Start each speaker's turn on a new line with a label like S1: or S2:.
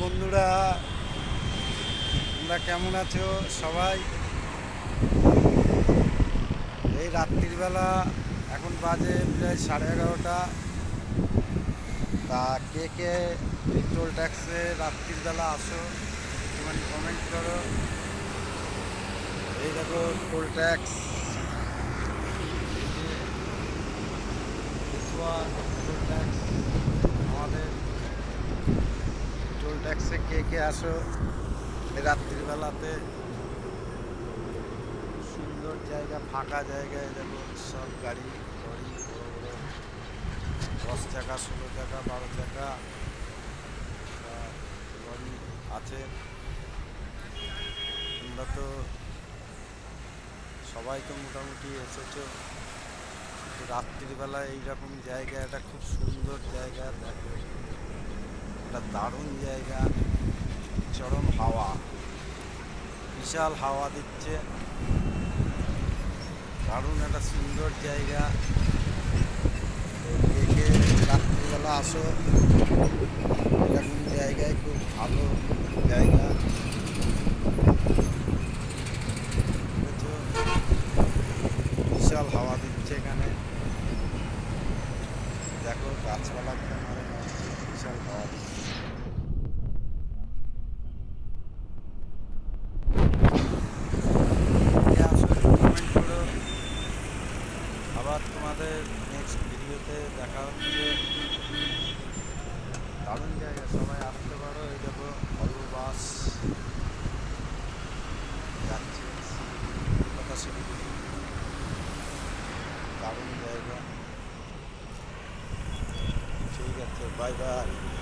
S1: বন্ধুরা তোমরা কেমন আছো সবাই এই রাত্রিবেলা এখন বাজে প্রায় সাড়ে এগারোটা তা কে কে টোল ট্যাক্সে রাত্রিবেলা আসো একটুখানি কমেন্ট করো এই দেখো টোল ট্যাক্স টোল ট্যাক্স আমাদের টোল ট্যাক্সে কে কে আসো রাত্রিবেলাতে সুন্দর জায়গা, ফাঁকা জায়গায় দেখো, সব গাড়ি লরি বড় বড়, দশ চাকা, ষোলো চাকা, বারো চাকা লরি আছে। তোমরা তো সবাই তো মোটামুটি এসেছ। রাত্রিবেলা এইরকম জায়গা, একটা খুব সুন্দর জায়গা, দেখো। একটা দারুণ জায়গা, চরম হাওয়া। বিশাল হাওয়া দিচ্ছে। দারুণ একটা সুন্দর জায়গা। কে রাত্রিবেলা আসো। এরকম জায়গায় খুব ভালো জায়গা? বিশাল হাওয়া দিচ্ছে এখানে। দেখো গাছপালা আবার তোমাদের নেক্সট ভিডিওতে দেখা হচ্ছে। জায়গা সবাই আসতে পারো। এই বাস দারুণ জায়গা। Bye that.